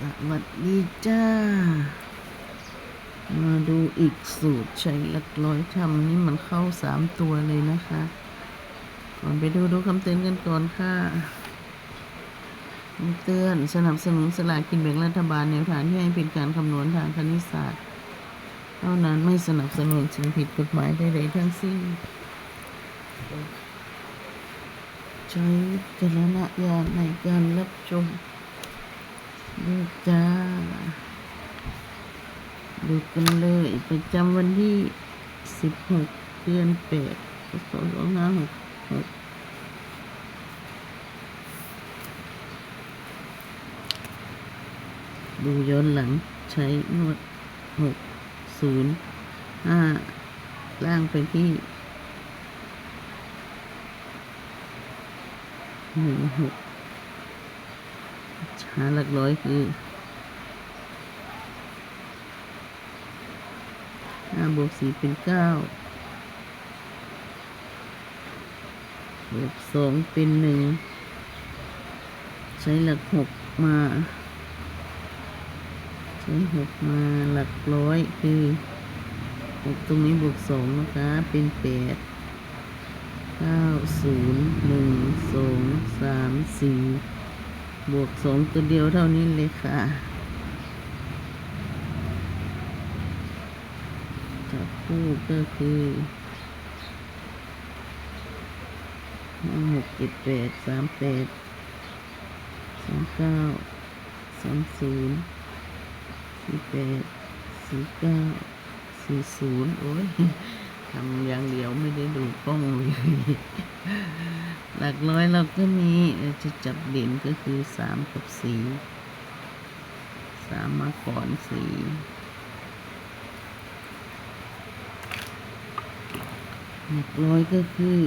สวัสดีจ้า มาดูอีกสูตรใช้หลักร้อยทำนี่มันเข้าสามตัวเลยนะคะ ก่อนไปดูดูคำเตือนกันก่อนค่ะคำเตือนสนับสนุนสลากกินแบ่งรัฐบาลแนวทางที่ให้เป็นการคำนวณทางคณิตศาสตร์ เท่านั้นไม่สนับสนุนสิ่งผิดกฎหมายใดๆทั้งสิ้นใช้จรณญาณในการรับชม ดูจ้า ดูกันเลยประจำวันที่16เดือน8พศ2566ดูย้อนหลังใช้นวด6 0 5ล่างไปที่หนึ่งหก หาหลักร้อยคือห้าบวกสี่เป็นเก้าบวกสองเป็นหนึ่งใช้หลักหกมา ใช้หกมาหลักร้อยคือหกตรงนี้บวกสองนะคะ เป็นแปดเก้าศูนย์หนึ่งสองสามสี่ บวกสองตัวเดียวเท่านี้เลยค่ะจับคู่ก็คือห้าหกเจ็ดแปดสามแปดสามเก้าสามศูนย์สี่แปดสี่เก้าสี่ศูนย์โอ้ย ทำอย่างเดียวไม่ได้ดูกล้องเลยหลักร้อยเราก็มีจะจับเด่นก็คือสามกับสี่สามมาก่อนสี่หลักร้อยก็คือ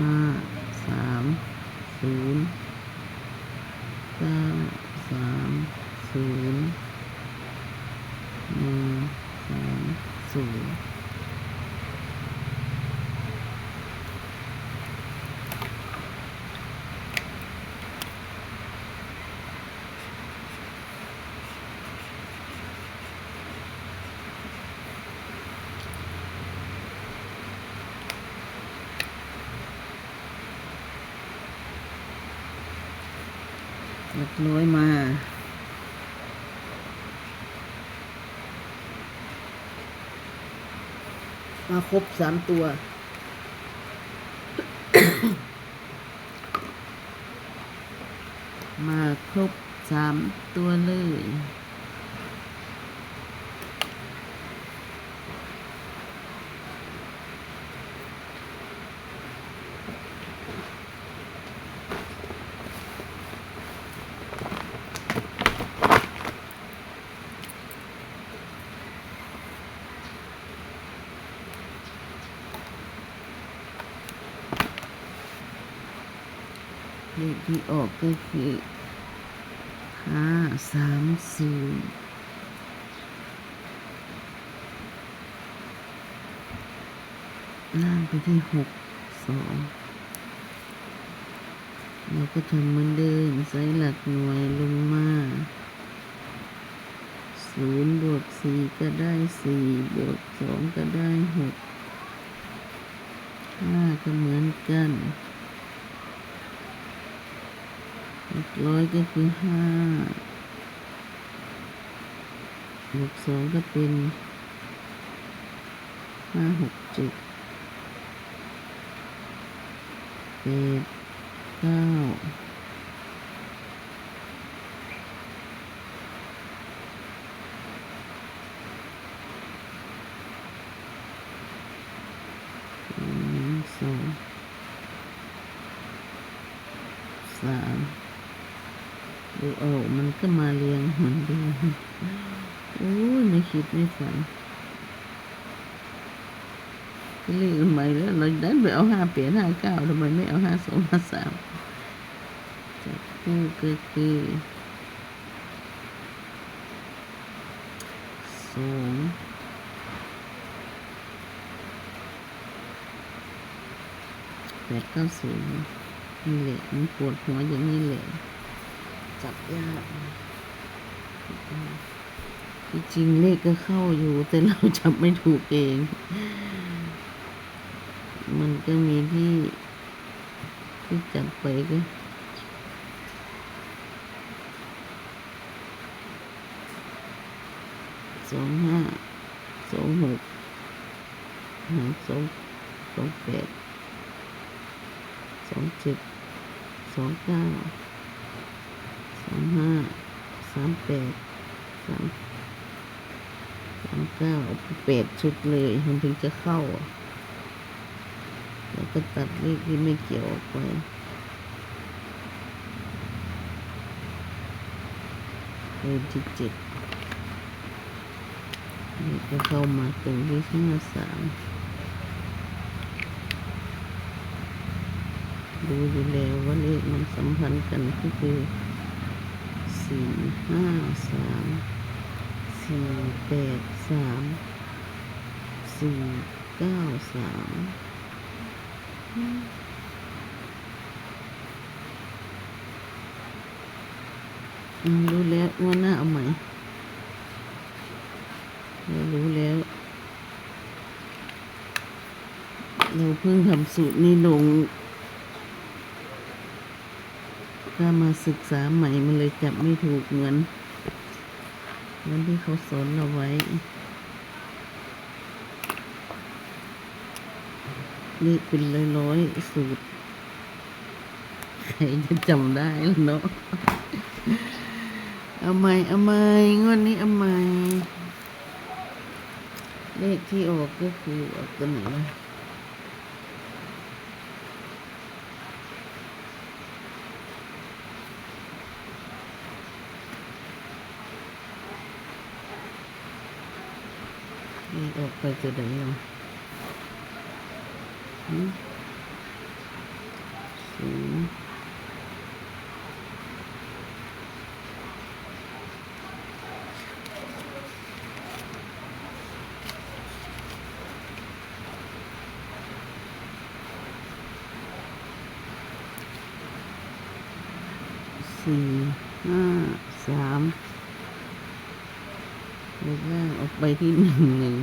ห้าสามศูนย์ เก้าสามศูนย์หนึ่งสามศูนย์หลักร้อยมา มาครบสามตัว มาครบสามตัวเลย เลขที่ออกก็คือห้าสามศูนย์ล่างไปที่หกสองเราก็ทำเหมือนเดิมใส่หลักหน่วยลงมาศูนย์บวกสี่ก็ได้สี่บวกสองก็ได้หกห้าก็เหมือนกัน หกร้อยก็คือห้าบวกสองก็เป็นห้าหกเจ็ดแปดเก้าหนึ่งสองสาม ดูออมันก็มาเรียงเหมือนเดิมโอ้ยไม่คิดไม่ฝันเรียกใหม่แล้วเราดันไปเอาห้าเปลี่ยนห้าเก้าทำไมไม่เอาห้าสองห้าสามจับคู่ก็คือสองแปดเก้าศูนย์นี่แหละมันปวดหัวอย่างนี้แหละ จับยากที่จริงเลขก็เข้าอยู่ แต่เราจับไม่ถูกเอง มันก็มีที่ที่จับไปก็สองห้าสองหกหาสองสองแปดสองเจ็ดสองเก้า สองห้าสามแปดสามสามเก้าแปดชุดเลยมันถึงจะเข้า แล้วก็ตัดเลขที่ไม่เกี่ยวออกไปเป็นที่เจ็ดนี่ก็เข้ามาตรงที่ห้าสามดูอยู่แล้วว่าเลขมันสัมพันธ์กันก็คือ สี่ห้าสามสี่แปดสามสี่เก้าสามอืมรู้แล้วว่าหน้าเอาใหม่เรารู้แล้ว เราเพิ่งทำสูตรนี้ลง ก็มาศึกษาใหม่มันเลยจับไม่ถูกเหมือนเหมือนที่เขาสอนเราไว้ นี่เป็นร้อยๆสูตร ใครจะจำได้ล่ะเนาะเอาใหม่เอาใหม่งวดนี้เอาใหม่เลขที่ออกก็คือออกตัวไหนนะ เลขออกไปตัวไหนอะศูนย์สี่ห้าสาม เลขล่างออกไปที่หนึ่งหนึ่ง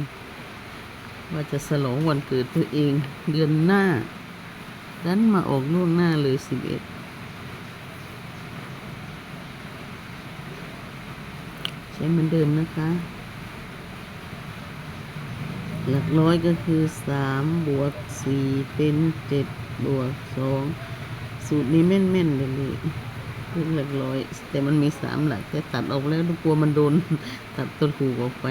ว่าจะสลองวันเกิดตัวเองเดือนหน้าดันมาออกล่วงหน้าเลยสิบเอ็ดใช้เหมือนเดิมนะคะ หลักร้อยก็คือสามบวกสี่เป็นเจ็ดบวกสองสูตรนี้แม่นๆเลยเลย หลักร้อย แต่มันมีสามหลักแต่ตัดออกแล้วกลัวมันโดน ตัดต้นหูออกไป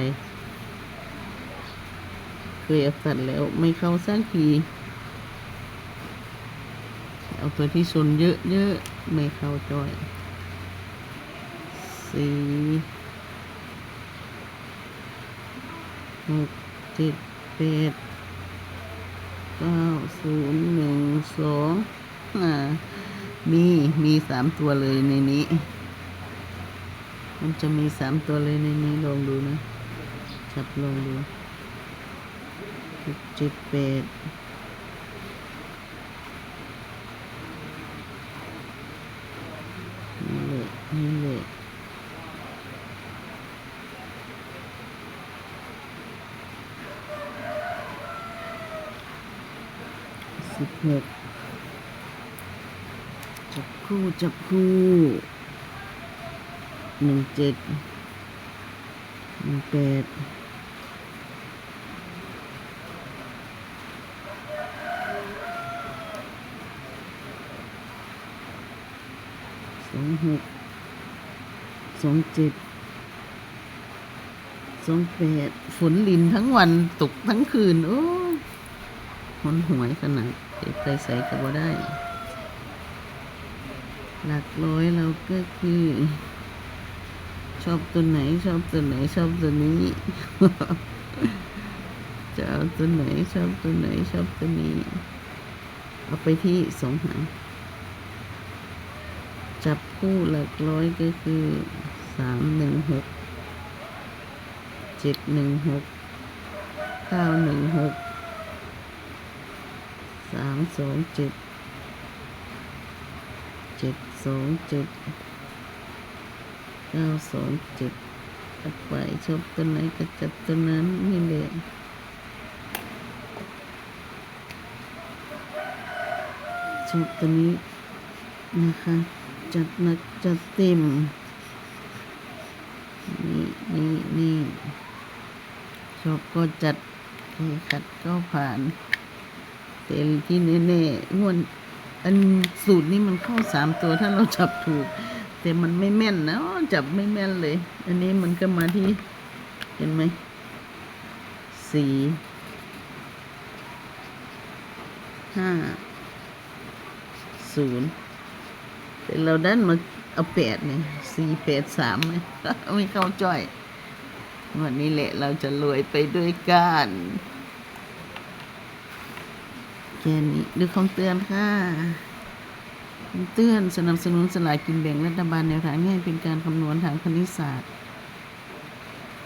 เคยเอาตัดแล้วไม่เข้าสักทีเอาตัวที่ชนเยอะๆไม่เข้าจอยสี่หกเจ็ดแปดเก้าศูนย์หนึ่งสองอ่า มีมีสามตัวเลยในนี้ มันจะมีสามตัวเลยในนี้ลองดูนะจับลองดูหกเจ็ดแปดนี่แหละนี่แหละสิบหกจับ คู่จับคู่หนึ่งเจ็ดหนึ่งแปดสองหกสองเจ็ดสองแปดฝนลินทั้งวันตกทั้งคืน โอ้ยหนหวยขนาดเก็บไปใส่ก็บ่ได้ หลักร้อยเราก็คือ ชอบตัวไหนชอบตัวไหนชอบตัวนี้ จะเอาตัวไหนชอบตัวไหนชอบตัวนี้ เอาไปที่สองหางจับคู่หลักร้อยก็คือสามหนึ่งหกเจ็ดหนึ่งหกเก้าหนึ่งหกสามสองเจ็ด สองจ็ดเก้าสองจ็ดจัดไปชอบตัวไหนก็จัดตัวนั้นนี่แหละชอบตัวนี้นะคะ จัดนักจัดเต็ม นี่นี่นี่ชอบก็จัดขัดก็ผ่านแต่ที่แน่ๆงวด อันสูตรนี้มันเข้าสามตัวถ้าเราจับถูก แต่มันไม่แม่นนะจับไม่แม่นเลย อันนี้มันก็มาที่ เห็นไหมสี่ห้าศูนย์แต่เราดันมาเอาแปดเนี่ยสี่แปดสามไมไม่เข้าจ้อย วันนี้แหละเราจะรวยไปด้วยกัน ค่นี้ดูคำเตือนค่ะคำเตือนสนับสนุนสลากกินแบ่งรัฐบาลแนวทางนี้ให้เป็นการคำนวณทางคณิตศาสตร์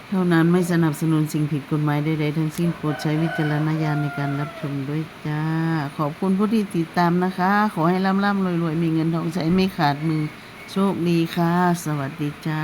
เท่านั้นไม่สนับสนุนสิ่งผิดกฎหมายใดๆทั้งสิ้นโปรดใช้วิจารณญาณในการรับชมด้วยจ้า ขอบคุณผู้ที่ติดตามนะคะ ขอให้ร่ำๆรวยๆ มีเงินทองใช้ไม่ขาดมือ โชคดีค่ะ สวัสดีจ้า